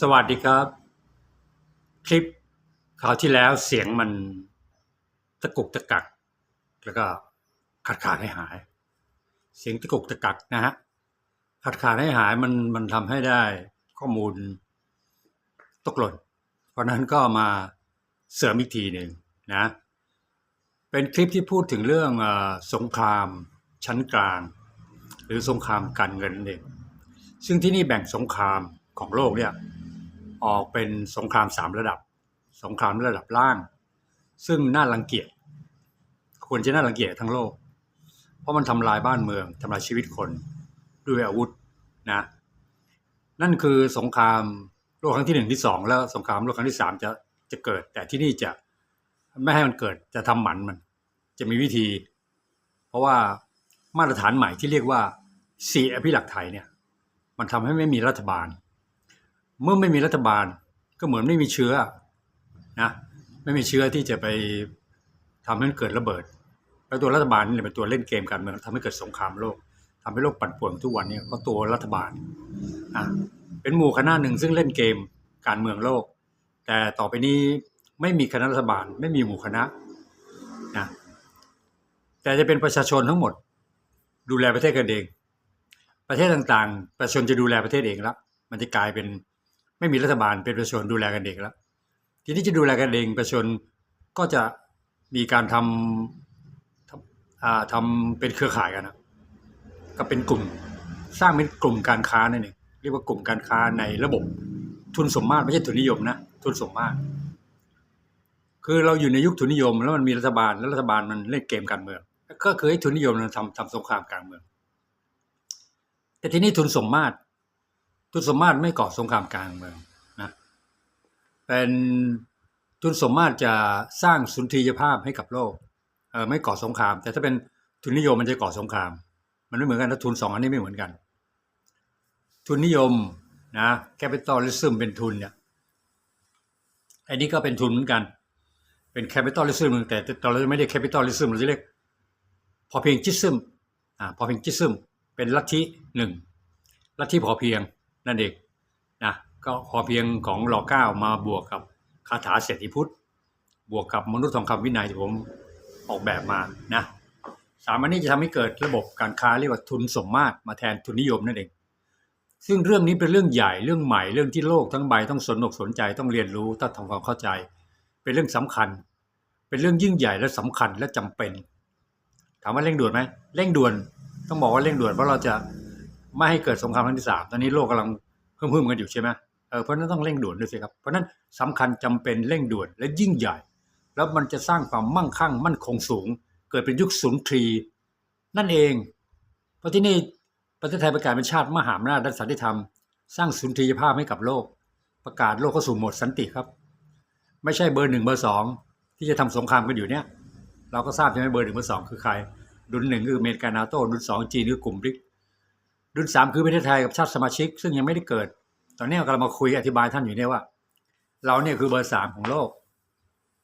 สวัสดีครับ คลิปคราวที่แล้วเสียงมันตะกุกตะกัก แล้วก็ขาดขาดให้หาย เสียงตะกุกตะกักนะฮะขาดขาดให้หายมันมันทำให้ได้ข้อมูลตกหล่น เพราะนั้นก็มาเสริมอีกทีหนึ่งนะ เป็นคลิปที่พูดถึงเรื่องอสงครามชั้นกลาง หรือสงครามการเงินนั่นเองซึ่งที่นี่แบ่งสงครามของโลกเนี่ย ออกเป็นสงครามสามระดับ สงครามระดับล่าง ซึ่งน่ารังเกียจควรจะน่ารังเกียจทั้งโลก เพราะมันทำลายบ้านเมืองทำลายชีวิตคนด้วยอาวุธนะนั่นคือสงครามโลกครั้งที่หนึ่งที่สองแล้วสงครามโลกครั้งที่สามจะจะเกิด แต่ที่นี่จะไม่ให้มันเกิดจะทำหมันมัน จะมีวิธี เพราะว่ามาตรฐานใหม่ที่เรียกว่าสีอภิรักษ์ไทยเนี่ย มันทำให้ไม่มีรัฐบาล เมื่อไม่มีรัฐบาลก็เหมือนไม่มีเชื้อนะไม่มีเชื้อที่จะไปทำให้มันเกิดระเบิด แล้วตัวรัฐบาลนี่เป็นตัวเล่นเกมการเมืองทำให้เกิดสงครามโลกทำให้โลกปั่นป่วนทุกวันนี้ก็ตัวรัฐบาลอะเป็นหมู่คณะหนึ่งซึ่งเล่นเกมการเมืองโลก แต่ต่อไปนี้ไม่มีคณะรัฐบาล ไม่มีหมู่คณะนะแต่จะเป็นประชาชนทั้งหมด ดูแลประเทศกันเอง ประเทศต่างๆ ประชาชนจะดูแลประเทศเองแล้วมันจะกลายเป็น ไม่มีรัฐบาลเป็นประชาชนดูแลกันเองแล้วทีนี้จะดูแลกันเองประชาชนก็จะมีการทำทำทำเป็นเครือข่ายกันนะก็เป็นกลุ่มสร้างเป็นกลุ่มการค้านั่นเองเรียกว่ากลุ่มการค้าในระบบทุนสมมาตรไม่ใช่ทุนนิยมนะทุนสมมาตรคือเราอยู่ในยุคทุนนิยม แล้วมันมีรัฐบาลแล้วรัฐบาลมันเล่นเกมการเมืองก็คือให้ทุนนิยมมันทำทำสงครามกลางเมือง แต่ที่นี่ทุนสมมาตร ทุนสมมาตรไม่ก่อสงครามกลางเมืองนะเป็นทุนสมมาตรจะสร้างสุนทรียภาพให้กับโลกเออไม่ก่อสงคราม แต่ถ้าเป็นทุนนิยมมันจะก่อสงคราม มันไม่เหมือนกันถ้าทุนสองอันนี้ไม่เหมือนกัน ทุนนิยมนะแคปิตอลิซึมเป็นทุนเนี่ยอันนี้ก็เป็นทุนเหมือนกัน เป็นแคปิตอลิซึมแต่ตอนเราไม่เรียกแคปิตอลิซึมเราจะเรียกพอเพียงจิซึมอ่าพอเพียงจิซึมเป็นลัทธิหนึ่งลัทธิพอเพียง นั่นเองนะก็พอเพียงของรอเก้ามาบวกกับคาถาเศรษฐีพุทธ บวกกับมนุษย์ทองคำวินัยที่ผมออกแบบมานะสามอันนี้จะทำให้เกิดระบบการค้าเรียกว่าทุนสมมาตรมาแทนทุนนิยมนั่นเอง ซึ่งเรื่องนี้เป็นเรื่องใหญ่เรื่องใหม่เรื่องที่โลกทั้งใบต้องสนอกสนใจต้องเรียนรู้ต้องทำความเข้าใจ เป็นเรื่องสำคัญ เป็นเรื่องยิ่งใหญ่และสำคัญและจำเป็น ถามว่าเร่งด่วนไหมเร่งด่วนต้องบอกว่าเร่งด่วนเพราะเราจะ ไม่ให้เกิดสงครามครั้งที่สามตอนนี้โลกกำลังเพิ่มๆกันอยู่ใช่ไหมเออเพราะนั้นต้องเร่งด่วนด้วยสิครับ เพราะนั้นสำคัญจำเป็นเร่งด่วนและยิ่งใหญ่ แล้วมันจะสร้างความมั่งคั่ง มั่นคงสูง เกิดเป็นยุคสุนทรี นั่นเอง เพราะที่นี่ประเทศไทยประกาศเป็นชาติมหาอำนาจด้านสันติธรรม สร้างสุนทรียภาพให้กับโลก ประกาศโลกเข้าสู่โหมดสันติครับ ไม่ใช่เบอร์หนึ่งเบอร์สองที่จะทำสงครามกันอยู่เนี่ยเราก็ทราบใช่ไหมเบอร์หนึ่งเบอร์สองคือใครดุลหนึ่งคืออเมริกานาโต้ดุลสองจีนคือกลุ่มบริก ดุลสามคือประเทศไทยกับชาติสมาชิก ซึ่งยังไม่ได้เกิด ตอนนี้เรากำลังมาคุยอธิบายท่านอยู่เนี่ยว่า เราเนี่ยคือเบอร์สามของโลก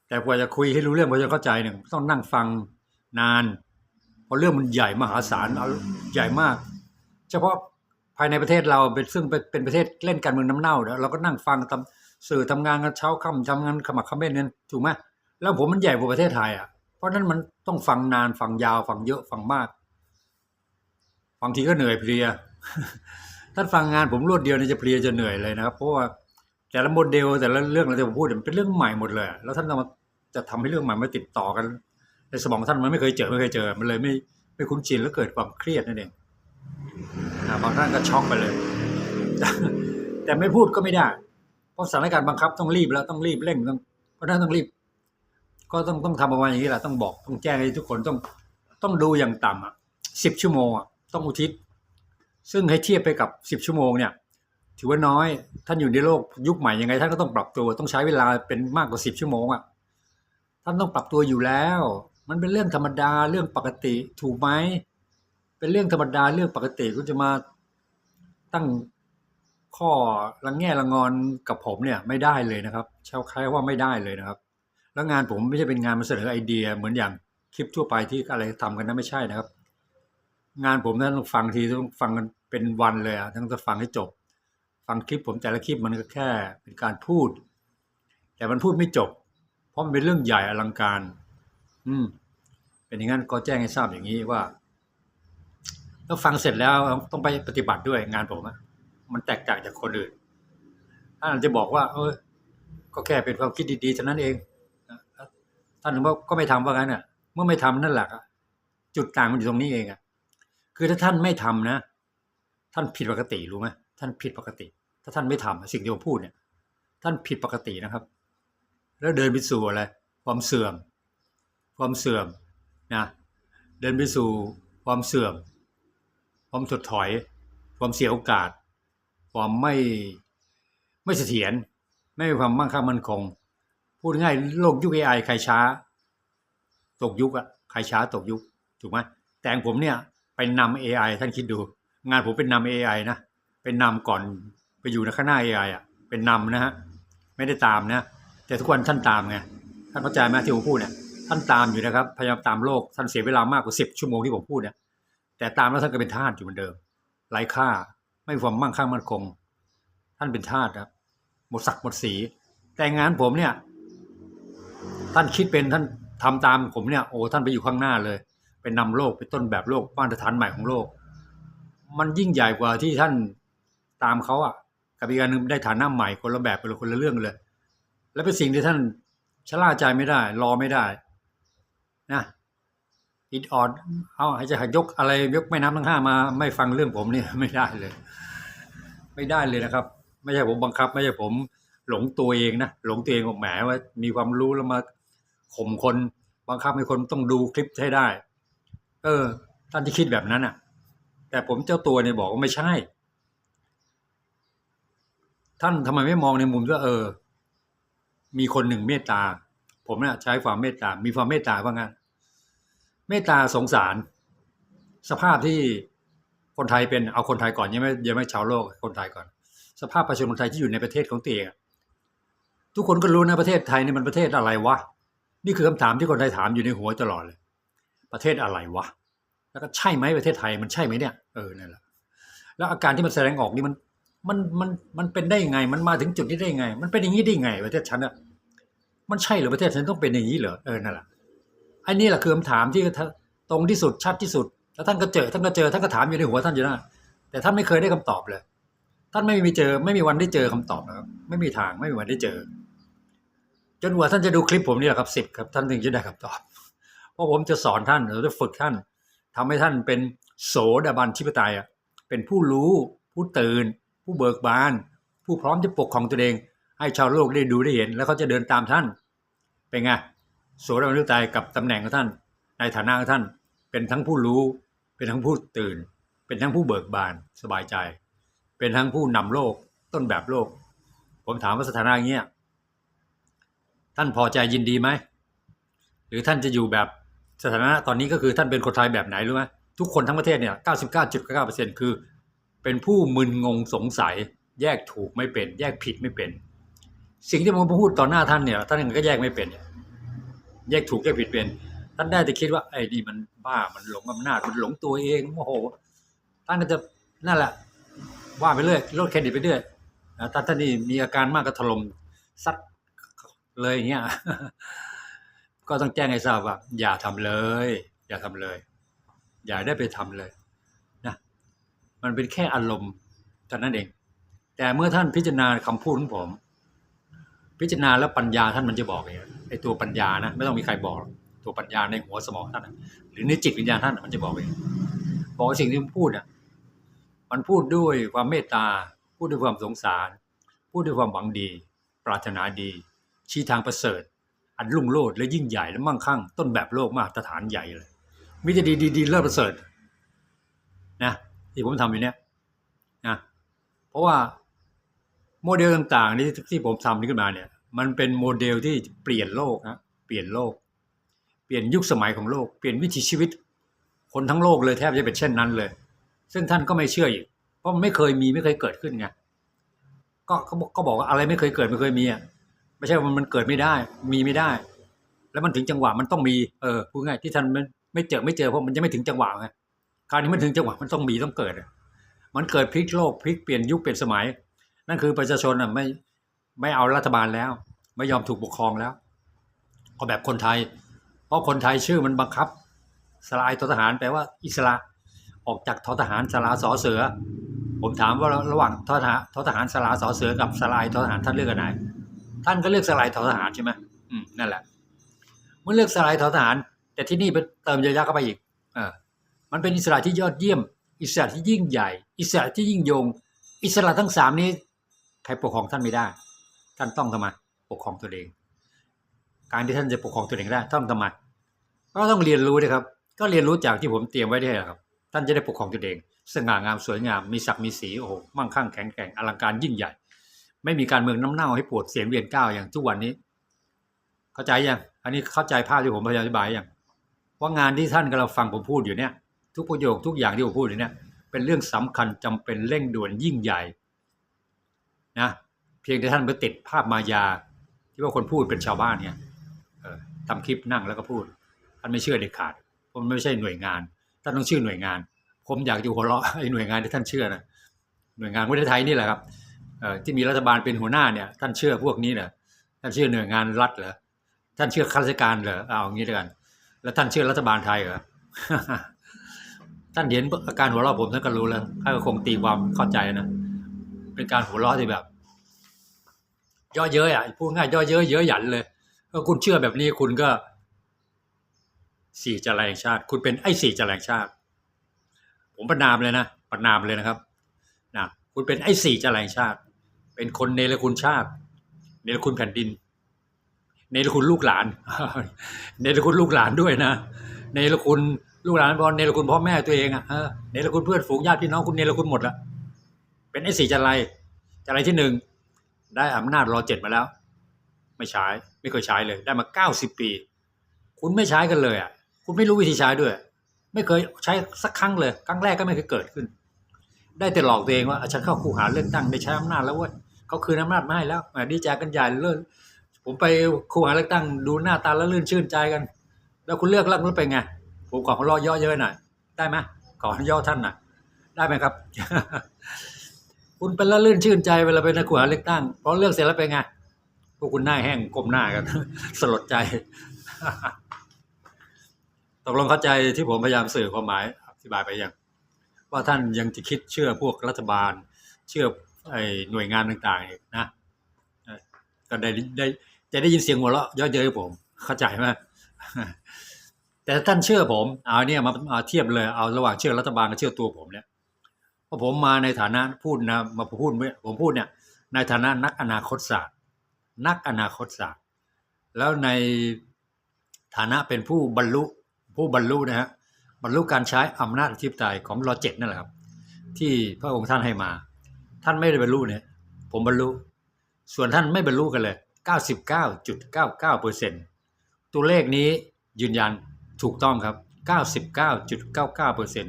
แต่กว่าจะคุยให้รู้เรื่องกว่าจะเข้าใจเนี่ยต้องนั่งฟังนาน เพราะเรื่องมันใหญ่มหาศาลใหญ่มาก เฉพาะภายในประเทศเราเป็นซึ่งเป็นประเทศเล่นการเมืองน้ำเน่าเดี๋ยวเราก็นั่งฟังทำสื่อทำงานกันเช้าค่ำทำงานขมักขม้นกันถูกไหมแล้วผมมันใหญ่กว่าประเทศไทยอะเพราะฉะนั้นมันต้องฟังนานฟังยาวฟังเยอะฟังมาก บางทีก็เหนื่อยเพลียท่านฟังงานผมรวดเดียวเนี่ยจะเพลียจะเหนื่อยเลยนะครับเพราะว่าแต่ละโมเดลแต่ละเรื่องเราจะพูดมันเป็นเรื่องใหม่หมดเลย แล้วท่านจะมาจะทำให้เรื่องใหม่มาติดต่อกัน ในสมองท่านมันไม่เคยเจอไม่เคยเจอมันเลยไม่ไม่คุ้นชินแล้วเกิดความเครียดนั่นเองบางท่านก็ช็อกไปเลย แต่ไม่พูดก็ไม่ได้ เพราะสถานการณ์บังคับต้องรีบแล้วต้องรีบเร่งต้องเพราะนั้นต้องรีบ ก็ต้องต้องทำประมาณอย่างนี้แหละต้องบอกต้องแจ้งให้ทุกคนต้องต้องดูอย่างต่ำอะสิบชั่วโมงอะ ต้องอุทิศ ซึ่งให้เทียบไปกับสิบชั่วโมงเนี่ยถือว่าน้อย ท่านอยู่ในโลกยุคใหม่ยังไง ท่านก็ต้องปรับตัวต้องใช้เวลาเป็นมากกว่าสิบชั่วโมงอะท่านต้องปรับตัวอยู่แล้ว มันเป็นเรื่องธรรมดาเรื่องปกติถูกไหมเป็นเรื่องธรรมดาเรื่องปกติคุณจะมาตั้งข้อรังแง่รังงอนกับผมเนี่ยไม่ได้เลยนะครับช่าคล้ายว่าไม่ได้เลยนะครับ แล้วงานผมไม่ใช่เป็นงานมาเสนอไอเดียเหมือนอย่างคลิปทั่วไปที่อะไรทำกันนะไม่ใช่นะครับ งานผมนั้นฟังทีต้องฟังกันเป็นวันเลยอะต้งจะฟังให้จบ ฟังคลิปผมแต่ละคลิปมันก็แค่เป็นการพูด แต่มันพูดไม่จบ เพราะมันเป็นเรื่องใหญ่อลังการ อืม เป็นอย่างนั้นก็แจ้งให้ทราบอย่างนี้ว่าแล้วฟังเสร็จแล้วต้องไปปฏิบัติด้วยงานผมอะมันแตกต่างจากคนอื่นท่านจะบอกว่า เออ ก็แค่เป็นความคิดดีๆเท่านั้นเองท่านถึงว่าก็ไม่ทำว่างั้นอะ เมื่อไม่ทำนั่นแหละอะจุดต่างมันอยู่ตรงนี้เองอะ คือถ้าท่านไม่ทำนะ ท่านผิดปกติรู้ไหมท่านผิดปกติ ถ้าท่านไม่ทำสิ่งที่ผมพูดเนี่ย ท่านผิดปกตินะครับ แล้วเดินไปสู่อะไร ความเสื่อม ความเสื่อมนะเดินไปสู่ความเสื่อม ความถดถอย ความเสียโอกาส ความไม่ไม่เสถียรไม่มีความมั่งคั่งมั่นคง พูดง่ายโลกยุค AI ใครช้า ตกยุคอะใครช้าตกยุคถูกไหมแต่งผมเนี่ย ไปนำ AI ท่านคิดดู งานผมเป็นนำ AI นะเป็นนำก่อนไปอยู่ในข้างหน้า AI อะ เป็นนำนะฮะไม่ได้ตามนะ แต่ทุกวันท่านตามไงท่านเข้าใจไหมที่ผมพูดเนี่ยท่านตามอยู่นะครับพยายามตามโลกท่านเสียเวลามากกว่าสิบชั่วโมงที่ผมพูดเนี่ยแต่ตามแล้วท่านก็เป็นทาสอยู่เหมือนเดิมไร้ค่าไม่มีความมั่งคั่งมั่นคง ท่านเป็นทาสครับหมดศักดิ์หมดสี แต่งานผมเนี่ย ท่านคิดเป็นท่านทำตามผมเนี่ยโอ้ท่านไปอยู่ข้างหน้าเลย เป็นนำโลกเป็นต้นแบบโลกมาตรฐานใหม่ของโลก มันยิ่งใหญ่กว่าที่ท่านตามเขาอะกับอีกอันหนึงได้ฐานะใหม่คนละแบบคนละคนละเรื่องเลย และเป็นสิ่งที่ท่านชะล่าใจไม่ได้ รอไม่ได้นะอิดออดเอาให้จะยกอะไรยกแม่น้ำทั้งห้ามา ไม่ฟังเรื่องผมเนี่ยไม่ได้เลย ไม่ได้เลยนะครับ ไม่ใช่ผมบังคับ ไม่ใช่ผมหลงตัวเองนะหลงตัวเองบอกแหมว่ามีความรู้แล้วมาข่มคนบังคับให้คนต้องดูคลิปให้ได้ เออ ท่านที่คิดแบบนั้นอะ แต่ผมเจ้าตัวเนี่ยบอกว่าไม่ใช่ ท่านทำไมไม่มองในมุมว่าเออ มีคนหนึ่งเมตตา ผมเนี่ยใช้ความเมตตา มีความเมตตาว่างั้นเมตตาสงสาร สภาพที่คนไทยเป็นเอาคนไทยก่อนยังไม่ยังไม่ชาวโลกคนไทยก่อน สภาพประชาชนคนไทยที่อยู่ในประเทศของตัวเองทุกคนก็รู้นะประเทศไทยนี่มันประเทศอะไรวะนี่คือคำถามที่คนไทยถามอยู่ในหัวตลอดเลย ประเทศอะไรวะ แล้วก็ใช่ไหมประเทศไทยมันใช่ไหมเนี่ย เออนั่นแหละ แล้วอาการที่มันแสดงออกนี่มัน มันมันมันเป็นได้ยังไง มันมาถึงจุดนี้ได้ยังไง มันเป็นอย่างนี้ได้ยังไง ประเทศฉันอะมันใช่เหรือประเทศฉันต้องเป็นอย่างนี้เหรอเออนั่นแหละอันนี้แหละคือคำถามที่ตรงที่สุดชัดที่สุด แล้วท่านก็เจอท่านก็เจอท่านก็ถามอยู่ในหัวท่านอยู่นะแต่ท่านไม่เคยได้คำตอบเลย ท่านไม่มีเจอ ไม่มีวันได้เจอคำตอบนะครับไม่มีทางไม่มีวันได้เจอ จนกว่าท่านจะดูคลิปผมนี่ยครับสิบครับ ท่านถึงจะได้คำตอบ เพราะผมจะสอนท่านเราจะฝึกท่านทำให้ท่านเป็นโสดาบันชิปไตยอะเป็นผู้รู้ผู้ตื่น ผู้เบิกบาน ผู้พร้อมจะปกครองตัวเอง ให้ชาวโลกได้ดูได้เห็น แล้วเขาจะเดินตามท่าน เป็นไงโสดาบันชิปไตยกับตำแหน่งของท่าน ในฐานะของท่าน เป็นทั้งผู้รู้ เป็นทั้งผู้ตื่น เป็นทั้งผู้เบิกบานสบายใจ เป็นทั้งผู้นำโลกต้นแบบโลก ผมถามว่าสถานะเงี้ยท่านพอใจยินดีไหมหรือท่านจะอยู่แบบ สถานะตอนนี้ก็คือท่านเป็นคนไทยแบบไหนรู้ไหมทุกคนทั้งประเทศเนี่ย 99.9%คือ เป็นผู้มึนงงสงสัย แยกถูกไม่เป็น แยกผิดไม่เป็น สิ่งที่ผมพูดต่อหน้าท่านเนี่ยท่านก็แยกไม่เป็น แยกถูกแยกผิดเป็น ท่านได้แต่คิดว่าไอ้นี่มันบ้ามันหลงอำนาจมันหลงตัวเองโอ้โหท่านก็จะนั่นแหละ ว่าไปเรื่อยลดเครดิตไปเรื่อยนะถ้าท่านนี่มีอาการมากก็ถล่มซัดเลยอย่างเงี้ย ก็ต้องแจ้งให้ทราบว่า อย่าทำเลย อย่าทำเลย อย่าได้ไปทำเลยนะมันเป็นแค่อารมณ์เท่านั้นเอง แต่เมื่อท่านพิจารณาคำพูดของผม พิจารณาแล้วปัญญาท่านมันจะบอกเองไอ้ตัวปัญญานะไม่ต้องมีใครบอก ตัวปัญญาในหัวสมองท่านหรือในจิตวิญญาณท่านมันจะบอกเองบอกว่าสิ่งที่มันพูดอะมันพูดด้วยความเมตตา พูดด้วยความสงสาร พูดด้วยความหวังดี ปรารถนาดี ชี้ทางประเสริฐ อันรุ่งโรจน์และยิ่งใหญ่และมั่งคั่ง ต้นแบบโลกมาตรฐานใหญ่เลยมิจะดีดีดีเลิศประเสริฐนะที่ผมทำอยู่เนี้ยนะเพราะว่าโมเดลต่างๆที่ที่ผมทำนี้ขึ้นมาเนี่ย มันเป็นโมเดลที่เปลี่ยนโลกนะเปลี่ยนโลก เปลี่ยนยุคสมัยของโลก เปลี่ยนวิถีชีวิต คนทั้งโลกเลยแทบจะเป็นเช่นนั้นเลย ซึ่งท่านก็ไม่เชื่ออีกเพราะมันไม่เคยมีไม่เคยเกิดขึ้นไงก็ก็บอกก็บอกว่าอะไรไม่เคยเกิดไม่เคยมีอะ ไม่ใช่ว่ามันเกิดไม่ได้ มีไม่ได้ แล้วมันถึงจังหวะมันต้องมีเออพูดง่ายที่ท่านไม่ไม่เจอไม่เจอเพราะมันจะไม่ถึงจังหวะไงคราวนี้มันถึงจังหวะมันต้องมีต้องเกิดอะมันเกิดพลิกโลกพลิกเปลี่ยนยุคเปลี่ยนสมัย นั่นคือประชาชนอะไม่ไม่เอารัฐบาลแล้ว ไม่ยอมถูกปกครองแล้วก็แบบคนไทย เพราะคนไทยชื่อมันบังคับ สลายททหารแปลว่าอิสระออกจากททหารสลาสอเสือ ผมถามว่าระหว่างททหารททหารสลาสอเสือกับสลายททหารท่านเลือกอันไหน ท่านก็เลือกสลายททหารใช่ไหมอืมนั่นแหละ เมื่อเลือกสลายททหาร แต่ที่นี่เป็นเติมเยอะๆเข้าไปอีกเออมันเป็นอิสระที่ยอดเยี่ยม อิสระที่ยิ่งใหญ่ อิสระที่ยิ่งยง อิสระทั้งสามนี้ใครปกครองท่านไม่ได้ ท่านต้องทำไมปกครองตัวเอง การที่ท่านจะปกครองตัวเองได้ต้องทำไมก็ต้องเรียนรู้นะครับ ก็เรียนรู้จากที่ผมเตรียมไว้ได้ครับ ท่านจะได้ปกครองตัวเองสง่างามสวยงามมีศักดิ์มีสีโอ้โหมั่งคั่งแข็งแกร่งอลังการยิ่งใหญ่ ไม่มีการเมืองน้ำเน่าให้ปวดเสียงเวียนก้าวอย่างทุกวันนี้ เข้าใจยังอันนี้เข้าใจภาพที่ผมพยายามอธิบายยังว่างานที่ท่านกำลังฟังผมพูดอยู่เนี่ย ทุกประโยคทุกอย่างที่ผมพูดอยู่เนี่ยเป็นเรื่องสำคัญจำเป็นเร่งด่วนยิ่งใหญ่นะเพียงแต่ท่านไปติดภาพมายา ที่ว่าคนพูดเป็นชาวบ้านเนี่ยออทำคลิปนั่งแล้วก็พูดท่านไม่เชื่อเด็ดขาดเพราะมันไม่ใช่หน่วยงานท่านต้องเชื่อหน่วยงาน ผมอยากจะหัวเราะไอ้หน่วยงานที่ท่านเชื่อนะหน่วยงานประเทศไทยนี่แหละครับ ที่มีรัฐบาลเป็นหัวหน้าเนี่ยท่านเชื่อพวกนี้เหรอท่านเชื่อหน่วยงานรัฐเหรอท่านเชื่อข้าราชการเหรอเอาอย่างนี้ด้วยกัน แล้วท่านเชื่อรัฐบาลไทยเหรอท่านเห็นอาการหัวเราะผมท่านก็รู้แล้วท่านก็คงตีความเข้าใจนะเป็นการหัวเราะที่แบบย่อเย้ยอะพูดง่ายย่อเย้ยเย้ยหยันเลยถ้าคุณเชื่อแบบนี้คุณก็สี่จารแห่งชาติ คุณเป็นไอ้สี่จารแห่งชาติ ผมประนามเลยนะประนามเลยนะครับนะคุณเป็นไอ้สี่จารแห่งชาติ เป็นคนเนรคุณชาติ เนรคุณแผ่นดิน เนรคุณลูกหลาน เนรคุณลูกหลานด้วยนะเนรคุณลูกหลานพอเนรคุณพ่อแม่ตัวเองอะเนรคุณเพื่อนฝูงญาติพี่น้องคุณเนรคุณหมดละเป็นไอ้สี่จารจารที่หนึ่งได้อำนาจรอเจ็ดมาแล้ว ไม่ใช้ไม่เคยใช้เลย ได้มาเก้าสิบปี คุณไม่ใช้กันเลยอะ คุณไม่รู้วิธีใช้ด้วย ไม่เคยใช้สักครั้งเลย ครั้งแรกก็ไม่เคยเกิดขึ้น ได้แต่หลอกตัวเองว่าฉันเข้าคูหาเลือกตั้งได้ใช้อำนาจแล้วเว้ย เขาคืนอำนาจมาให้แล้วดีใจกันใหญ่เลยผมไปคูหาเลือกตั้งดูหน้าตาแล้วลื่นชื่นใจกัน แล้วคุณเลือกแล้วเป็นไง ผมขอรอย่อเยอะหน่อยได้ไหมขอย่อท่านหน่อยได้ไหมครับ คุณเป็นละลื่นชื่นใจเวลาไปในคูหาเลือกตั้งพอเลือกเสร็จแล้วเป็นไงพวกคุณหน้าแห้งก้มหน้ากัน สลดใจตกลงเข้าใจที่ผมพยายามสื่อความหมายอธิบายไปยังว่าท่านยังจะคิดเชื่อพวกรัฐบาล เชื่อ หน่วยงานต่างๆอีกนะก็ได้ได้จะได้ยินเสียงหัวเราะเยอะเย้ยผม เข้าใจไหมแต่ท่านเชื่อผมเอาเนี่ยมามาเทียบเลยเอาระหว่างเชื่อรัฐบาลกับเชื่อตัวผมเนี่ยเพราะผมมาในฐานะพูดนะมาพูดผมพูดเนี่ย ในฐานะนักอนาคตศาสตร์ นักอนาคตศาสตร์ แล้วในฐานะเป็นผู้บรรลุผู้บรรลุนะฮะบรรลุการใช้อำนาจอธิปไตยของรอเจ็ดนั่นแหละครับ ที่พระองค์ท่านให้มา ท่านไม่ได้บรรลุเนี่ยผมบรรลุส่วนท่านไม่บรรลุกันเลย 99.99เปอร์เซนตัวเลขนี้ยืนยันถูกต้องครับ 99.99เปอร์เซ็น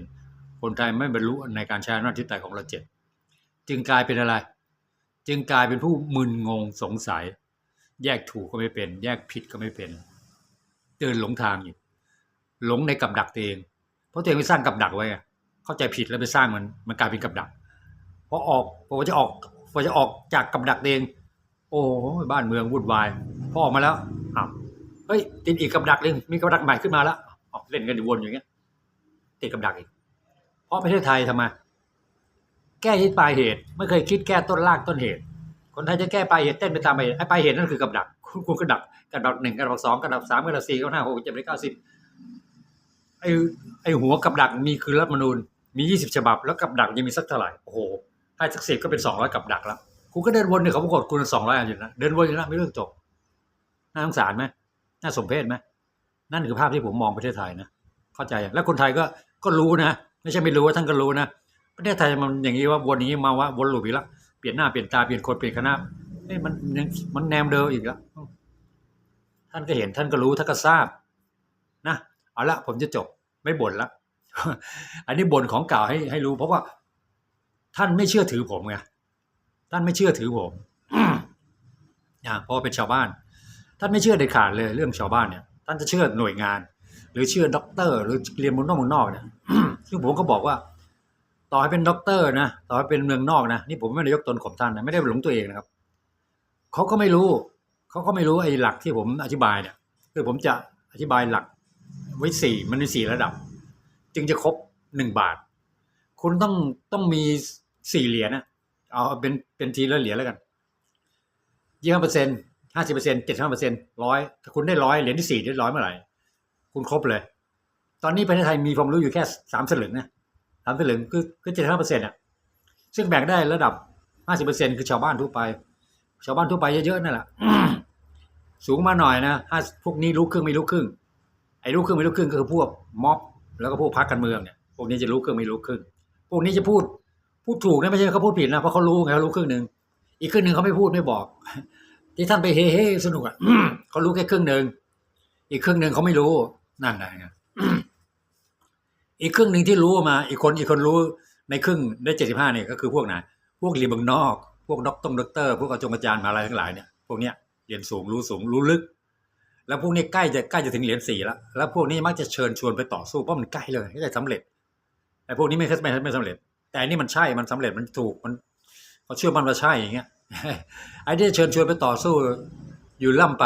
คนไทยไม่บรรลุในการใช้อำนาจอธิปไตยของเราเจ็ดจึงกลายเป็นอะไร จึงกลายเป็นผู้มึนงงสงสัย แยกถูกก็ไม่เป็น แยกผิดก็ไม่เป็นเดินหลงทางอยู่หลงในกับดักตัวเอง เพราะตัวเองไปสร้างกับดักไว้เข้าใจผิดแล้วไปสร้างมันมันกลายเป็นกับดัก พอออกพอจะออกพอจะออกจากกับดักเอง โอ้บ้านเมืองวุ่นวายพอออกมาแล้วอ้าวเฮ้ยติดอีกกับดักหนึ่งมีกับดักใหม่ขึ้นมาแล้วออกเล่นกันอยู่วนอย่างเงี้ย ติดกับดักอีก เพราะประเทศไทยทำไมแก้ที่ปลายเหตุ ไม่เคยคิดแก้ต้นรากต้นเหตุ คนไทยจะแก้ปลายเหตุเต้นไปตามปลายเหตุไอ้ปลายเหตุนั่นคือกับดัก คุณคุณกระดักกระดักหนึ่งกระดักสองกระดักสามกระดักสี่กระดักห้าหกเจ็ดแปดเก้าสิบไอ้ไอ้หัวกับดักมีคือรัฐมนูญมียี่สิบฉบับ แล้วกับดักยังมีสักเท่าไหร่โอ้โห ให้สักสิบก็เป็นสองร้อยกับดักแล้วคุณก็เดินวนเนี่ยเขาปรากฏคุณสองร้อยอันอยู่นะเดินวนอยู่นะไม่เรื่องจบน่าสงสารไหมน่าสมเพชไหมนั่นคือภาพที่ผมมองประเทศไทยนะเข้าใจอย่างแล้วคนไทยก็ก็รู้นะ ไม่ใช่ไม่รู้ว่าท่านก็รู้นะประเทศไทยมันอย่างนี้ว่าวนอย่างนี้มาว่าวนลูปอีกแล้วเปลี่ยนหน้าเปลี่ยนตาเปลี่ยนคนเปลี่ยนคณะเอ้ยมันยังมันแนมเดิมอีกแล้วท่านก็เห็นท่านก็รู้ท่านก็ทราบ นะเอาละผมจะจบไม่บ่นละอันนี้บ่นของเก่าให้ให้รู้เพราะว่า ท่านไม่เชื่อถือผมไงท่านไม่เชื่อถือผมอ่าเพราะเป็นชาวบ้าน ท่านไม่เชื่อเด็ดขาดเลยเรื่องชาวบ้านเนี่ย ท่านจะเชื่อหน่วยงาน หรือเชื่อด็อกเตอร์ หรือเรียนมุนนอกเมุนนอกเนี่ยซึ่งผมก็บอกว่า ต่อให้เป็นด็อกเตอร์นะต่อให้เป็นเมืองนอกนะนี่ผมไม่ได้ยกตนข่มท่านนะไม่ได้หลงตัวเองนะครับเขาก็ไม่รู้เขาก็ไม่รู้ไอ้หลักที่ผมอธิบายเนี่ยคือผมจะอธิบายหลักไว้สี่มันมีสี่ระดับ จึงจะครบหนึ่งบาท คุณต้องต้องมีสี่เหรียญนะเอาเป็นเป็นทีละเหรียญแล้วกันยี่ห้าเปอร์เซ็นห้าสิบเปอร์เซ็นเจ็ดห้าเปอร์เซ็นร้อยถ้าคุณได้ร้อยเหรียญที่สี่ได้ร้อยเมื่อไหร่ คุณครบเลย ตอนนี้ประเทศไทยมีความรู้อยู่แค่สามสลึงนะสามสลึงคือคือเจ็ดห้าเปอร์เซ็นต์อะซึ่งแบ่งได้ระดับห้าสิบเปอร์เซ็นคือชาวบ้านทั่วไป ชาวบ้านทั่วไปเยอะๆนั่นแหละสูงมาหน่อยนะถ้าพวกนี้รู้ครึ่งไม่รู้ครึ่งไอ้รู้ครึ่งไม่รู้ครึ่งก็คือพวกม็อบแล้วก็พวกพรรคการเมืองเนี่ยพวกนี้จะรู้ครึ่งไม่รู้ครึ่ง พวกนี้จะพูดพูดถูกนะไม่ใช่เขาพูดผิดนะเพราะเขารู้ไงเขารู้ครึ่งหนึ่งอีกครึ่งหนึ่งเขาไม่พูดไม่บอก ที่ท่านไปเฮ้เฮ้สนุกอะเขารู้แค่ครึ่งหนึ่งอีกครึ่งหนึ่งเขาไม่รู้นั่นไงอีกครึ่งหนึ่งที่รู้มา อีกคนอีกคนรู้ในครึ่งได้เจ็ดสิบห้าเนี่ยก็คือพวกไหนพวกเรียนเมืองนอก พวกด็อกตงด็อกเตอร์พวกอาจงอาจารย์มาอะไรทั้งหลายเนี่ยพวกเนี้ยเรียนสูงรู้สูงรู้ลึก แล้วพวกนี้ใกล้จะใกล้จะถึงเหรียญสี่แล้วแล้วพวกนี้มักจะเชิญชวนไปต่อสู้เพราะมันใกล้เลยใกล้สำเร็จ ไอ้พวกนี้ไม่ไม่ไม่สำเร็จ แต่อันนี้มันใช่มันสำเร็จมันถูกมันเขาเชื่อมันว่าใช่อย่างเงี้ยไอ้ที่เชิญชวนไปต่อสู้อยู่ล่ำไป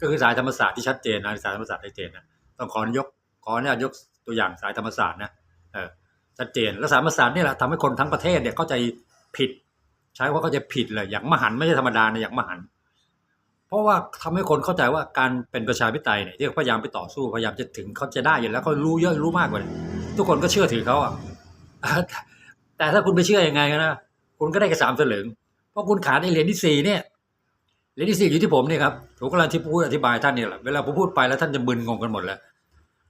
ก็คือสายธรรมศาสตร์ที่ชัดเจนนะสายธรรมศาสตร์ชัดเจนนะต้องขอยกขออนุญาตยกตัวอย่างสายธรรมศาสตร์นะเออชัดเจนแล้วสายธรรมศาสตร์นี่แหละทำให้คนทั้งประเทศเนี่ยเข้าใจผิด ใช้ว่าเข้าใจผิดเลยอย่างมหันไม่ใช่ธรรมดานะอย่างมหันเพราะว่าทำให้คนเข้าใจว่าการเป็นประชาธิปไตยเนี่ยที่พยายามไปต่อสู้พยายามจะถึงเขาจะได้อยู่แล้วเขารู้เยอะรู้มากกว่านี่ย ทุกคนก็เชื่อถือเขาอะแต่ถ้าคุณไปเชื่อยังไงกันนะคุณก็ได้แค่สามสลึงเพราะคุณขาดไอ้เหรียญที่สี่เนี่ยเหรียญที่สี่อยู่ที่ผมเนี่ยครับผมกำลังที่พูดอธิบายท่านเนี่ยแหละเวลาผมพูดไปแล้วท่านจะมึนงงกันหมดแล้ว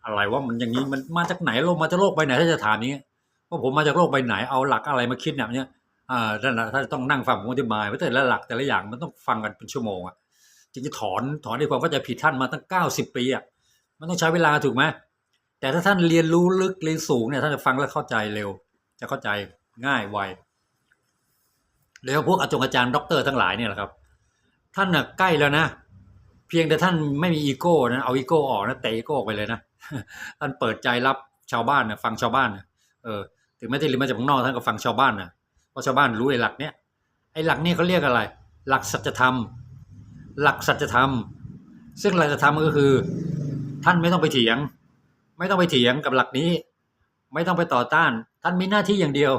อะไรว่ามันอย่างนี้มันมาจากไหนโลกมาจากโลกใบไหนถ้าจะถามนี้ว่าผมมาจากโลกใบไหนเอาหลักอะไรมาคิดเนี่ยเนี่ยอ่าท่านน่ะท่านต้องนั่งฟังผมอธิบายเพราะแต่ละหลักแต่ละอย่างมันต้องฟังกันเป็นชั่วโมงอะจึงจะถอนถอนในความเข้าใจผิดท่านมาตั้งเก้าสิบปีอะมันต้องใช้เวลาถูกไหม แต่ถ้าท่านเรียนรู้ลึกเรียนสูงเนี่ยท่านจะฟังแล้วเข้าใจเร็ว จะเข้าใจง่ายไวแล้วพวกอาจงอาจารย์ด็อกเตอร์ทั้งหลายเนี่ยแหละครับ ท่านน่ะใกล้แล้วนะ เพียงแต่ท่านไม่มีอีโก้นะเอาอีโก้ออกนะเตะอีโก้ออกไปเลยนะท่านเปิดใจรับชาวบ้านนะฟังชาวบ้านนะเออถึงแม้จะเรียนมาจากข้างนอกท่านก็ฟังชาวบ้านนะเพราะชาวบ้านรู้ไอ้หลักเนี้ยไอ้หลักเนี้ยเขาเรียกอะไร หลักสัจธรรม หลักสัจธรรม ซึ่งหลักสัจธรรมก็คือ ท่านไม่ต้องไปเถียง ไม่ต้องไปเถียงกับหลักนี้ ไม่ต้องไปต่อต้าน ท่านมีหน้าที่อย่างเดียว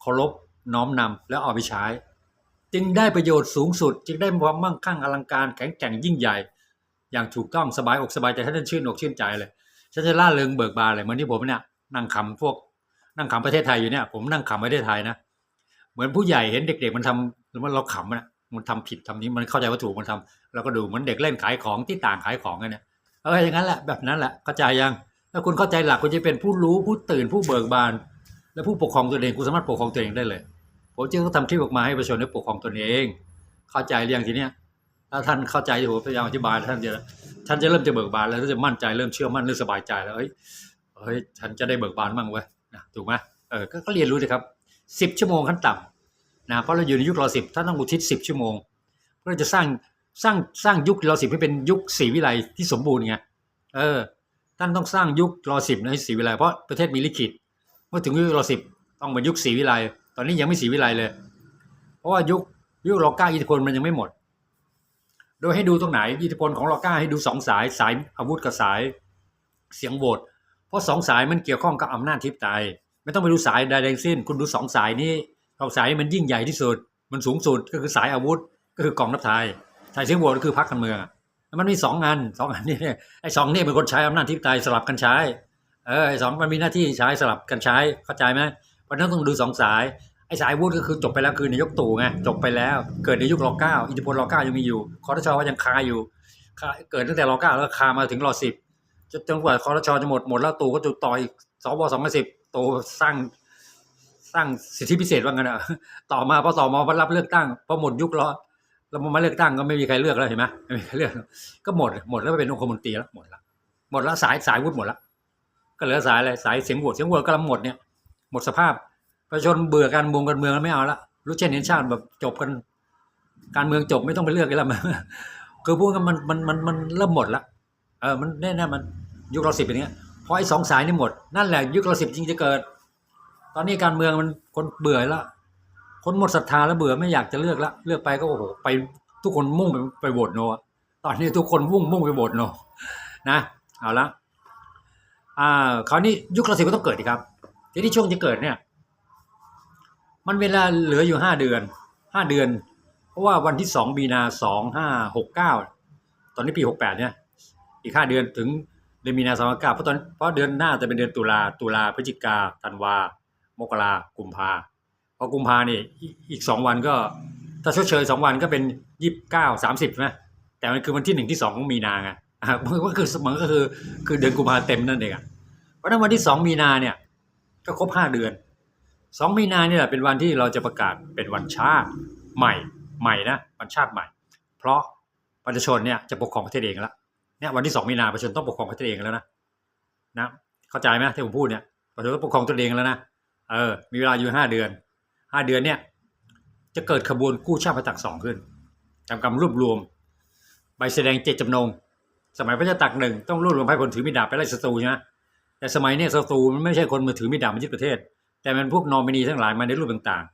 เคารพน้อมนำแล้วเอาไปใช้ จึงได้ประโยชน์สูงสุด จึงได้ความมั่งคั่งอลังการแข็งแกร่งยิ่งใหญ่ อย่างถูกต้องสบายอกสบายใจท่านชื่นอกชื่นใจเลยฉันจะล่าเริงเบิกบานเลยเหมือนที่ผมเนี่ยนั่งขำพวกนั่งขำประเทศไทยอยู่เนี่ย ผมนั่งขำประเทศไทยนะเหมือนผู้ใหญ่เห็นเด็ก ๆ มันทำหรือว่าเราขำนะมันทำผิดทำนี้มันเข้าใจว่าถูกมันทำเราก็ดูเหมือนเด็กเล่นขายของที่ต่างขายของกันเนี่ย เอออย่างนั้นแหละแบบนั้นแหละเข้าใจยังถ้าคุณเข้าใจหลักคุณจะเป็นผู้รู้ผู้ตื่นผู้เบิกบาน และผู้ปกครองตัวเองคุณสามารถปกครองตัวเองได้เลยผมจึงต้องทำคลิปออกมาให้ประชาชนได้ปกครองตัวเอง เข้าใจเรื่องทีเนี้ยถ้าท่านเข้าใจที่ผมพยายามอธิบายท่านจะท่านจะเริ่มจะเบิกบานแล้วท่านจะมั่นใจเริ่มเชื่อมั่นเริ่มสบายใจแล้วเฮ้ยเฮ้ยฉันจะได้เบิกบานบ้างเว้ยนะถูกไหมเออก็ก็เรียนรู้เลยครับสิบชั่วโมงขั้นต่ำนะเพราะเราอยู่ในยุครอสิบท่านต้องอุทิศสิบชั่วโมงเพื่อจะสร้าง สร้างสร้างยุครอสิบให้เป็นยุคศรีวิไลที่สมบูรณ์ไงเออ ท่านต้องสร้างยุครอสิบให้ศรีวิไลเพราะประเทศมีลิขิตเมื่อถึงยุครอสิบต้องเป็นยุคศรีวิไลตอนนี้ยังไม่ศรีวิไลเลย เพราะว่ายุคยุครอก้าอิทธิพลมันยังไม่หมด โดยให้ดูตรงไหนอิทธิพลของรอก้าให้ดูสองสายสายอาวุธกับสายเสียงโหวตเพราะสองสายมันเกี่ยวข้องกับอำนาจทิพย์ไตยไม่ต้องไปดูสายใดทั้งสิ้น คุณดูสองสายนี้สองสายมันยิ่งใหญ่ที่สุด มันสูงสุดก็คือสายอาวุธก็คือกองทัพไทย สายเสียงโหวตก็คือพรรคการเมืองมันมีสองงานสองอันนี้เนี่ยไอ้สองนี่เป็นคนใช้อำนาจทิพย์ไตยสลับกันใช้เออไอ้สองมันมีหน้าที่ใช้สลับกันใช้เข้าใจไหมเพราะนั้นต้องดูสองสายไอ้สายวุฒิก็คือจบไปแล้วคือนายกตู่ไงจบไปแล้วเกิดในยุครอเก้าอิทธิพลรอเก้ายังมีอยู่คอรชว่ายังคาอยู่เกิดตั้งแต่รอเก้าแล้วคามาถึงรอสิบจนกว่าคอรชจะหมดหมดแล้วตู่ก็จะต่อยสวสองพันสิบตู่สร้างสร้างสิทธิพิเศษว่างั้นอะต่อมาพอต่อมาพอรับเลือกตั้งพอหมดยุคแล้ว แล้วมาเลือกตั้งก็ไม่มีใครเลือกแล้วเห็นไหมไม่มีใครเลือก ก็หมดหมดแล้วเป็นองคมนตรีแล้วหมดละหมดแล้วสายสายวุฒิหมดละก็เหลือสายอะไรสายเสียงโหวตเสียงโหวตกำลังหมดเนี่ยหมดสภาพประชาชนเบื่อการเมืองการเมืองแล้วไม่เอาละรู้เช่นเห็นชาติแบบจบกัน การเมืองจบไม่ต้องไปเลือกกันแล้วมันคือพูดกันมันมันมันมันเริ่มหมดละเออมันแน่ๆมันยุคเราสิบเป็นอย่างเงี้ยพอไอ้สองสายนี่หมดนั่นแหละยุคเราสิบจริงจะเกิด ตอนนี้การเมืองมันคนเบื่อแล้ว คนหมดศรัทธาแล้วเบื่อไม่อยากจะเลือกแล้วเลือกไปก็โอ้โหไปทุกคนมุ่งไปไปโหวตโนอะตอนนี้ทุกคนมุ่งมุ่งไปโหวตโนนะเอาละอ่าคราวนี้ยุคราศีก็ต้องเกิดดีครับ ทีนี้ช่วงจะเกิดเนี่ย มันเวลาเหลืออยู่ห้าเดือนห้าเดือน เพราะว่าวันที่สองมีนาสองห้าหกเก้าตอนนี้ปีหกแปดเนี่ย อีกห้าเดือนถึงเดือนมีนาสองห้าเก้าเพราะตอนเพราะเดือนหน้าจะเป็นเดือนตุลาตุลาพฤศจิกาธันวามกรากุมภา อกุมภาเนี่ยอีกสองวันก็ ถ้าชดเชยสองวันก็เป็นยี่สิบเก้าสามสิบไหมแต่มันคือวันที่หนึ่งที่สองของมีนาไงอะมันก็คือมันก็คือคือเดือนกุมภาเต็มนั่นเองเพราะนั้นวันที่สองมีนาเนี่ยก็ครบห้าเดือนสองมีนาเนี่ยแหละเป็นวันที่เราจะประกาศเป็นวันชาติใหม่ใหม่นะวันชาติใหม่ เพราะประชาชนเนี่ยจะปกครองประเทศเองแล้วเนี่ยวันที่สองมีนาประชาชนต้องปกครองประเทศเองแล้วนะนะเข้าใจไหมที่ผมพูดเนี่ยประชาชนต้องปกครองตัวเองแล้วนะเออมีเวลาอยู่ห้าเดือน ห้าเดือนเนี่ยจะเกิดขบวนกู้ชาติพระจักสองขึ้นทำการรวบรวม ใบแสดงเจตจำนง สมัยพระเจ้าตากหนึ่งต้องรวบรวมให้คนถือมีดาบไปไล่ศัตรูใช่ไหมแต่สมัยนี้ศัตรูมันไม่ใช่คนมาถือมีดาบมายึดประเทศ แต่มันพวกนอมินีทั้งหลายมาในรูปต่าง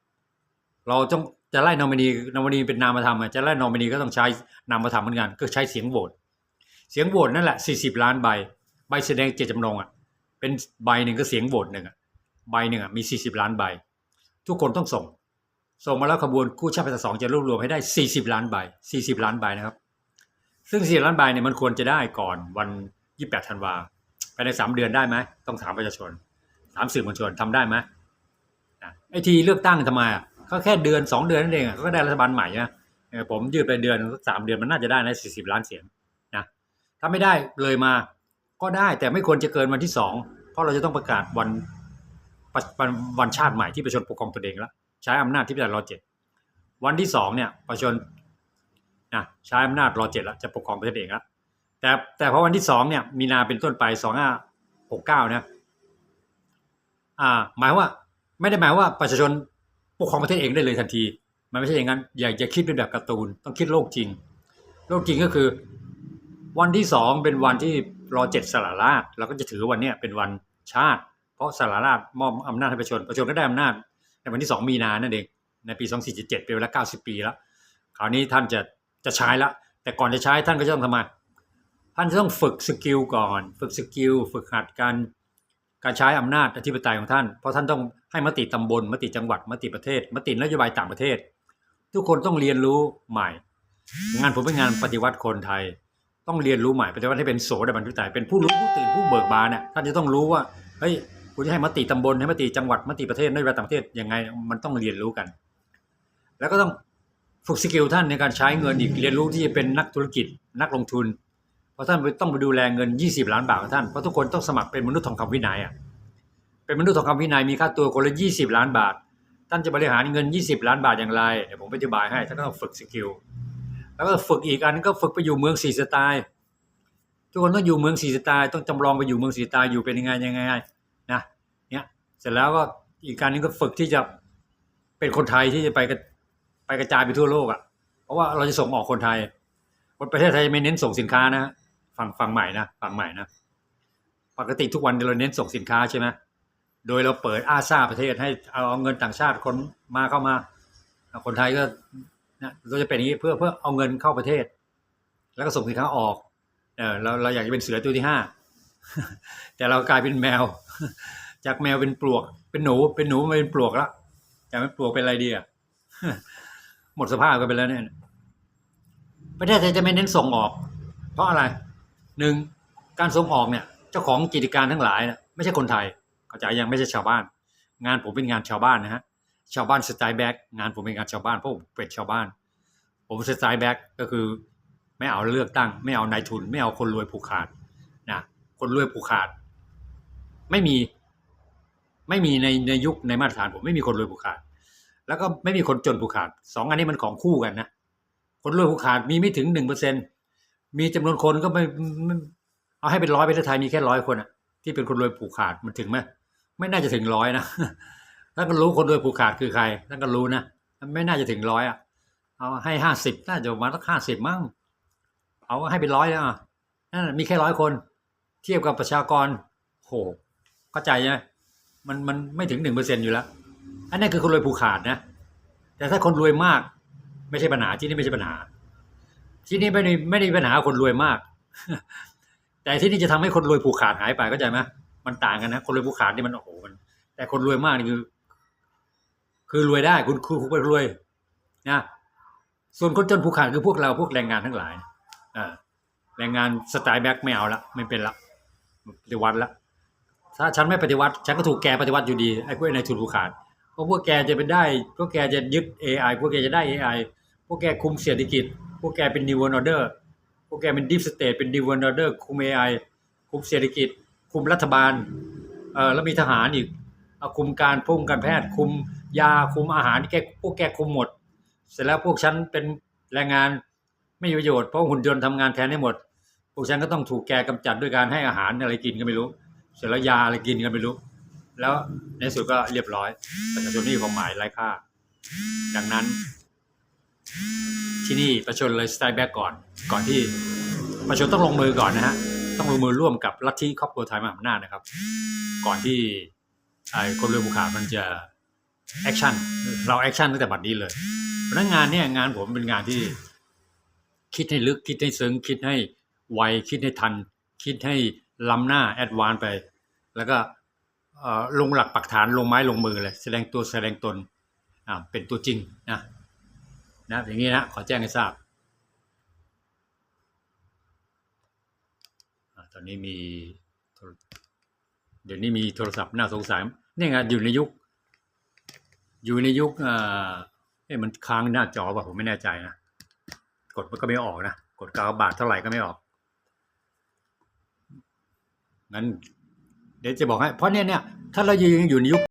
ๆ เราต้องจะไล่นอมินีนอมินีเป็นนามธรรมอะจะไล่นอมินีก็ต้องใช้นามธรรมเหมือนกันก็ใช้เสียงโหวตเสียงโหวตนั่นแหละสี่สิบล้านใบ ใบแสดงเจตจำนงอะเป็นใบหนึ่งก็เสียงโหวตหนึ่งอะใบหนึ่งอะมีสี่สิบล้านใบ ทุกคนต้องส่ง ส่งมาแล้วขบวนกู้ชาติพันสองจะรวบรวมให้ได้ 40 ล้านใบ 40 ล้านใบนะครับ ซึ่ง40ล้านใบเนี่ยมันควรจะได้ก่อนวัน 28ธันวาภายใน 3 เดือนได้ไหมต้องถามประชาชนถามสื่อมวลชนทำได้ไหมไอทีเลือกตั้งทำไมอะก็แค่เดือน 2 เดือนนั่นเองอะเขาก็ได้รัฐบาลใหม่นะผมยืดไปเดือนสามเดือนมันน่าจะได้นะ40ล้านเสียงนะถ้าไม่ได้เลยมาก็ได้แต่ไม่ควรจะเกินวันที่2เพราะเราจะต้องประกาศวัน วันชาติใหม่ที่ประชาชนปกครองตัวเองแล้ว ใช้อำนาจที่ประชาชนรอเจ็ดวันที่สองเนี่ยประชาชนนะใช้อำนาจรอเจ็ดแล้วจะปกครองประเทศเองแล้วแต่แต่พอวันที่สองเนี่ยมีนาเป็นต้นไปสองห้าหกเก้านะอ่า หมายว่าไม่ได้หมายว่าประชาชนปกครองประเทศเองได้เลยทันที มันไม่ใช่อย่างนั้นอย่าอย่าคิดเป็นแบบการ์ตูน ต้องคิดโลกจริง โลกจริงก็คือ วันที่สองเป็นวันที่รอเจ็ดสละราชเราก็จะถือวันเนี้ยเป็นวันชาติ เพราะสละราชมอบอำนาจให้ประชาชนประชาชนก็ได้อำนาจในวันที่ 2 มีนานั่นเองในปี 2477เป็นเวลา 90 ปีแล้วคราวนี้ท่านจะจะใช้ละแต่ก่อนจะใช้ท่านก็จะต้องทำไมท่านจะต้องฝึกสกิลก่อน ฝึกสกิลฝึกหัดการการใช้อำนาจอธิปไตยของท่าน เพราะท่านต้องให้มติตำบลมติจังหวัดมติประเทศ มตินโยบายต่างประเทศ ทุกคนต้องเรียนรู้ใหม่ งานผมเป็นงานปฏิวัติคนไทย ต้องเรียนรู้ใหม่ปฏิวัติให้เป็นโสดาบันทุตายเป็นผู้รู้ผู้ตื่นผู้เบิกบานเนี่ยท่านจะต้องรู้ว่าเฮ้ย คุณจะให้มติตำบลให้มติจังหวัดมติประเทศนโยบายต่างประเทศยังไงมันต้องเรียนรู้กัน แล้วก็ต้องฝึกสกิลท่านในการใช้เงินอีกเรียนรู้ที่จะเป็นนักธุรกิจนักลงทุน เพราะท่านต้องไปดูแลเงิน 20 ล้านบาทของท่านเพราะทุกคนต้องสมัครเป็นมนุษย์ทองคำวินัยอะเป็นมนุษย์ทองคำวินัยมีค่าตัวคนละ 20 ล้านบาท ท่านจะบริหารเงิน 20 ล้านบาทอย่างไรเดี๋ยวผมอธิบายให้ท่านก็ต้องฝึกสกิลแล้วก็ฝึกอีกอันก็ฝึกไปอยู่เมืองสี่สไตล์ทุกคนต้องอยู่เมืองสี่สไตล์ต้องจำลองไปอยู่เมืองสี่สไตล์อยู่เป็นยังไงยังไง เสร็จแล้วก็อีกการนึงก็ฝึกที่จะเป็นคนไทยที่จะไปกระไปกระจายไปทั่วโลกอะ เพราะว่าเราจะส่งออกคนไทยประเทศไทยไม่เน้นส่งสินค้านะฟังฟังใหม่นะฟังใหม่นะปกติทุกวันเราเน้นส่งสินค้าใช่ไหมโดยเราเปิดอาซาประเทศให้เอาเงินต่างชาติคนมาเข้ามา คนไทยก็นะเราจะเป็นอย่างนี้เพื่อเพื่อเอาเงินเข้าประเทศ แล้วก็ส่งสินค้าออกเออเราเราอยากจะเป็นเสือตัวที่ห้าแต่เรากลายเป็นแมว จากแมวเป็นปลวก เป็นหนู เป็นหนูมาเป็นปลวกแล้วจากเป็นปลวกเป็นอะไรดีอะหมดสภาพกันไปแล้วเนี่ยประเทศไทยจะไม่เน้นส่งออก เพราะอะไรหนึ่งการส่งออกเนี่ย เจ้าของกิจการทั้งหลายนะไม่ใช่คนไทยเข้าใจยังไม่ใช่ชาวบ้าน งานผมเป็นงานชาวบ้านนะฮะชาวบ้านสไตล์แบ็กงานผมเป็นงานชาวบ้านเพราะผมเป็นชาวบ้าน ผมสไตล์แบ็กก็คือไม่เอาเลือกตั้ง ไม่เอานายทุน ไม่เอาคนรวยผูกขาดนะคนรวยผูกขาด ไม่มี ไม่มีในในยุคในมาตรฐานผมไม่มีคนรวยผูกขาด แล้วก็ไม่มีคนจนผูกขาดสองอันนี้มันของคู่กันนะคนรวยผูกขาดมีไม่ถึงหนึ่งเปอร์เซ็นมีจำนวนคนก็ไม่เอาให้เป็นร้อยประเทศไทยมีแค่ร้อยคนอะที่เป็นคนรวยผูกขาดมันถึงไหมไม่น่าจะถึงร้อยนะถ้าก็รู้คนรวยผูกขาดคือใครท่านก็รู้นะไม่น่าจะถึงร้อยอะเอาให้ห้าสิบน่าจะประมาณสักห้าสิบมั้งเอาให้เป็นร้อยแล้วอะนั่นมีแค่ร้อยคน เทียบกับประชากรโหเข้าใจไหม มันมันไม่ถึงหนึ่งเปอร์เซ็นอยู่แล้ว อันนั้คือคนรวยผูกขาดนะ แต่ถ้าคนรวยมาก ไม่ใช่ปัญหาที่นี่ไม่ใช่ปัญหา ที่นี่ไม่ได้ไม่ได้มีปัญหาคนรวยมาก แต่ที่นี่จะทำให้คนรวยผูกขาดหายไปเข้าใจไหมมันต่างกันนะ คนรวยผูกขาดนี่มันโอ้โหมัน แต่คนรวยมากนี่คือ คือรวยได้คุณคุณคุณรวยนะส่วนคนจนผูกขาดคือพวกเราพวกแรงงานทั้งหลายอ่าแรงงานสไตล์แบ็คไม่เอาละไม่เป็นละปฏิวัติละ ถ้าฉันไม่ปฏิวัติ ฉันก็ถูกแกปฏิวัติอยู่ดีไอ้พวกในทุนผูกขาดเพราะพวกแกจะเป็นได้พวกแกจะยึด AI พวกแกจะได้ AI พวกแกคุมเศรษฐกิจ พวกแกเป็น New World Order พวกแกเป็น Deep State เป็น New World Order คุม AI คุมเศรษฐกิจ คุมรัฐบาลเออแล้วมีทหารอีกเอาคุมการพุ่งการแพทย์ คุมยาคุมอาหารแกพวกแกคุมหมด เสร็จแล้วพวกฉันเป็นแรงงานไม่มีประโยชน์เพราะหุ่นยนต์ทำงานแทนให้หมด พวกฉันก็ต้องถูกแกกำจัดด้วยการให้อาหารอะไรกินก็ไม่รู้ เสร็จแล้วยาอะไรกินก็ไม่รู้ แล้วในสุดก็เรียบร้อยประชาชนนี่ความหมายไร้ค่า ดังนั้น ที่นี่ประชาชนเลยสไตล์แบกก่อน ก่อนที่ประชาชนต้องลงมือก่อนนะฮะต้องลงมือร่วมกับลัทธิครอบครัวไทยมหาอำนาจนะครับ ก่อนที่ไอ้คนเรวยภูขามันจะแอคชั่นเราแอคชั่นตั้งแต่บัดนี้เลยพนั้นงานเนี่ยงานผมเป็นงานที่คิดให้ลึกคิดให้ซึ้งคิดให้ไวคิดให้ทัน คิดให้ ล้ำหน้าแอดวานไป แล้วก็ลงหลักปักฐานลงไม้ลงมือเลยแสดงตัวแสดงตนเป็นตัวจริงนะนะอย่างนี้นะขอแจ้งให้ทราบตอนนี้มีเดี๋ยวนี้มีโทรศัพท์น่าสงสัยนี่ไงอยู่ในยุค อยู่ในยุคเอ่อเอ๊ะมันค้างหน้าจอป่ะผมไม่แน่ใจนะกดมันก็ไม่ออกนะ กดกาวบาทเท่าไหร่ก็ไม่ออก งั้นเดี๋ยวจะบอกให้ เพราะเนี่ยเนี่ยถ้าเรายังอยู่ในยุค